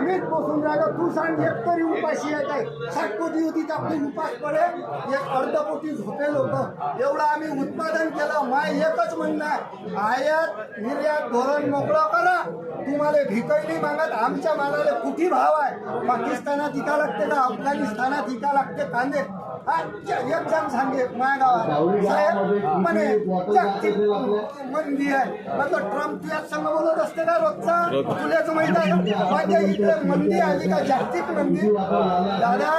आम्हीच बसून राहिलो तू सांग एक तरी उपाशी आहे. काय सात कोटी होती तर आपली उपास पडे. एक अर्ध कोटी झोपेल होतं. एवढं आम्ही उत्पादन केलं. माय एकच म्हणणं आहे. आयात निर्यात धोरण मोकळं करा. तुम्हाला भिकही नाही मागत. आमच्या मालाला कुठे भाव आहे? पाकिस्तानात इका लागते का? अफगाणिस्तानात इका लागते कांदे? एक जण सांगे माझ्या गावात साहेब म्हणे जागतिक मंदी आहे. मग तो ट्रम्प तुझ्या संग बोलत असते का रोजचा? तुलाच माहीत आहे माझ्या इकडे मंदी आली का? जागतिक मंदी. दादा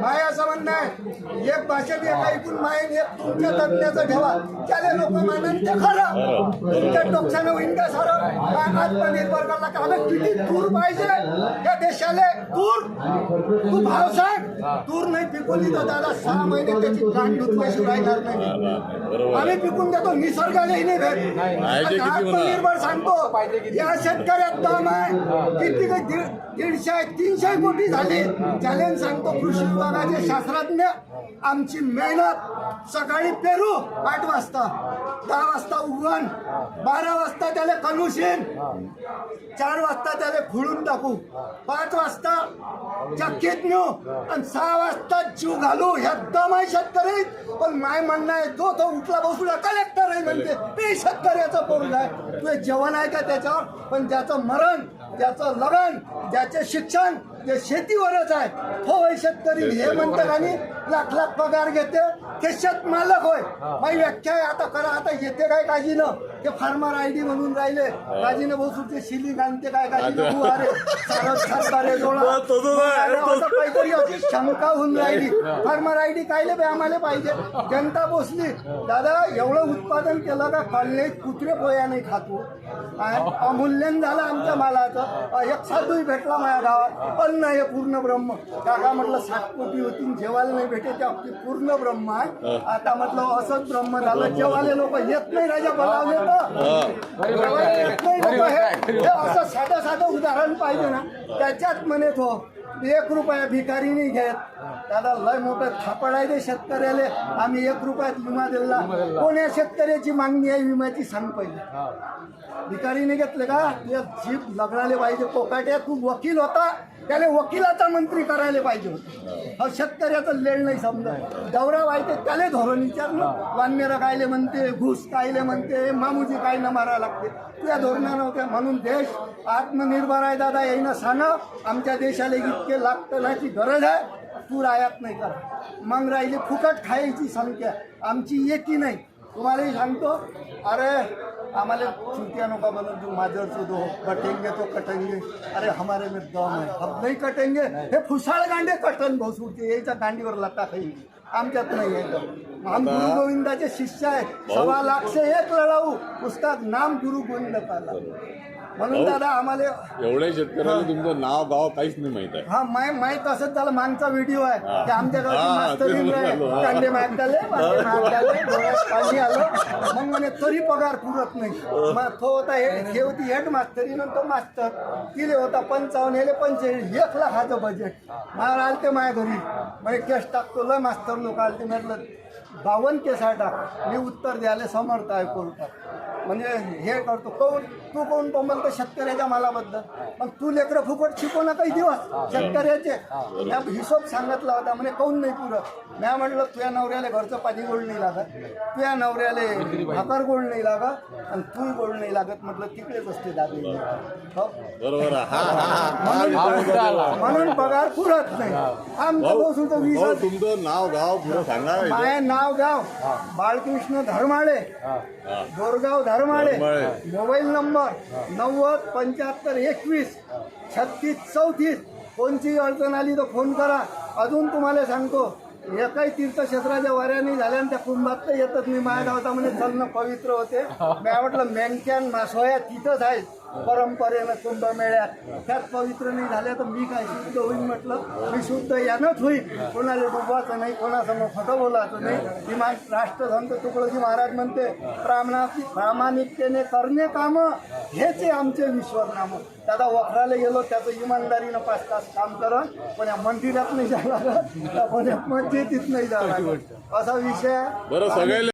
माय असं म्हणणं आहे. एक भाषेत एक ऐकून माय एक तुमच्या तज्ञाचं ठेवा. त्याला लोक मानन ते खरं. तुमच्या डोक्यानं होईन का सारं? काय आत्मनिर्भर करला का आम्ही किती तूर पाहिजे? या देशाला तूर तू भाव सांग. तूर नाही पिकवली तर दादा सहा महिने त्याची गांड दुधल्याशी राहणार नाही. आम्ही पिकून देतो निसर्गालाही नाही भेट पाहिजे किती म्हणा. आत्मनिर्भर सांगतो. या शेतकऱ्यात दम आहे. किती काही दीड- दीडशे तीनशे कोटी झाली. चॅलेंज सांगतो कृषी विभागाचे शास्त्रज्ञ आमची मेहनत सकाळी पेरू आठ वाजता. दहा वाजता उगवण बारा वाजता त्याला कलुशीन चार वाजता त्याला खुळून टाकू पाच वाजता चक्कीत नेऊ आणि सहा वाजता जीव घालू. ह्या दम आहे शेतकरी. पण माय म्हणणं आहे जो तो उठला बसला कलेक्टर आहे म्हणते. ते शेतकऱ्याचं पोरग आहे. तुझे जेवण आहे का त्याच्यावर? पण ज्याचं मरण ज्याचं लग्न ज्याचे शिक्षण जे शेतीवरच आहे. हो होय शेतकरी हे म्हणतात आणि लाख लाख पगार घेते. ते शेतमालक होय. माझी व्याख्या आहे. आता करा आता येते काय काळजीनं? ते फार्मर आय डी म्हणून राहिले. बसून ते शिली घालते काय आता काहीतरी अशी शंका होऊन राहिली. फार्मर आय डी कायले बे आम्हाला पाहिजे? जनता बसली. दादा एवढं उत्पादन केलं का कॉलनीत कुत्रे पोया नाही खातो. अमूल्यन झालं आमच्या मालाचं. एक साधूही भेटला माझ्या गावात. अन्न हे पूर्ण ब्रह्म. काका म्हटलं सात कोटी होती जेवायला नाही भेटे ते आपली पूर्ण ब्रह्म आहे. आता म्हटलं असंच ब्रह्म झालं. जेवाले लोक येत नाही राजा बोलावले तर जेवायला नाही. हे हे असं साधं साधं उदाहरण पाहिजे ना. त्याच्यात म्हणे तो एक रुपया भिकारी नाही घेत. दादा लय मोठं थापड आहे ते शेतकऱ्याले. आम्ही एक रुपयात विमा दिला. कोण्या शेतकऱ्याची मागणी आहे विम्याची सांग पहिले. भिकारी नाही घेतले का? तुझ्या जीप लगडाले पाहिजे. कोकाट्या तू वकील होता. त्याला वकिलाचा मंत्री करायला पाहिजे होतं. हा शेतकऱ्याचं लेण नाही समजा. दौरा व्हायचे त्याला धोरण विचारलं. वानमेरा कायले म्हणते घुस कायले म्हणते मामुजी काय न मारा लागते. तुझ्या धोरणानं होत्या. म्हणून देश आत्मनिर्भर आहे दादा. येईनं सांगा आमच्या देशाला इतके लाख टनाची गरज आहे तूर आयात नाही करा. मग राहिली फुकट खायची संख्या. आमची एकी नाही. तुम्हालाही सांगतो अरे हमारे चुटिया नौका बनल जो माजर से दो कटेंगे तो कटेंगे. अरे हमारे में दम है अब नहीं कटेंगे. हे फुसाळ गांडे कटन भोसूरचे याच्या गांडीवर लता खाई आमच्यात नाही आहे दम. हम गुरु गोविंदाचे शिष्य आहेत. सव्वा लाख से एक लढाऊ. उसका नाम गुरु गोविंद काला म्हणून दादा आम्हाला एवढ्या शेतकऱ्याला तुमचं नाव गाव काहीच नाही माहीत आहे. हा माय माय तसंच झालं मागचा व्हिडिओ आहे. की आमच्या गावात ते. कांदे माग झाले पाणी आलं. मग म्हणे तरी पगार पुरत नाही. तो होता हे होती हेड मास्तरीन आणि तो मास्तर तिले होता पंचावन्न हेले पंचेचाळीस. एक लाखाचं बजेट मला आलते माझ्या घरी. म्हणजे केस टाकतो लय मास्तर लोक ते म्हटलं बावन्न केस मी उत्तर द्यायला समर्थ आहे कोर्टात. म्हणजे हे करतो. कोण तू कोण तो म्हणतो शेतकऱ्याच्या मालाबद्दल? मग तू लेकरं फुकट शिकव ना काही दिवस शेतकऱ्याचे. म्या हिशोब सांगितला होता म्हणजे काऊन नाही पुरं म्या म्हटलं तुझ्या नवऱ्याला घरचं पाणी गोड नाही लागत. तुझ्या नवऱ्याला भाकर गोड नाही लागत आणि तू गोड नाही लागत. म्हटलं तिकडेच असते दाबे हो. हा हा हा. हा म्हणून पगार पुरत नाही. आमचं तर वीस तुमचं नाव गाव पुरं सांगा माय नाव गाव. बाळकृष्ण धर्माळे. हा. गोरगाव धर्माळे. मोबाईल नंबर नव्वद पंच्याहत्तर एकवीस छत्तीस चौतीस. कोणतीही अडचण आली तर फोन करा. अजून तुम्हाला सांगतो एकाही तीर्थक्षेत्राच्या वाऱ्याने झाल्या त्या कुंभात तर येतच नाही. माझ्या गावाचा म्हणजे चलणं पवित्र होते. मी म्हटलं मेंढक्यान मासोया तिथंच आहेत. परंपरेनं कुंभमेळ्यात त्यात पवित्र नाही झाल्या तर मी काय शुद्ध होईल म्हटलं? मी शुद्ध यानंच होईल कोणाला डुबवायचं नाही कोणासमोर खोटं बोलायचं नाही. ही मा राष्ट्रसंत तुकडोजी महाराज म्हणते प्रामणा प्रामाणिकतेने करणे काम हेच आहे आमचे विश्वनाम. दादा वखराला गेलो त्याचं इमानदारीनं पाच तास काम करा. पण या मंदिरात नाही जाणार लागत, पण या मस्जिदीत नाही जाणार. असा विषय बरं सगळे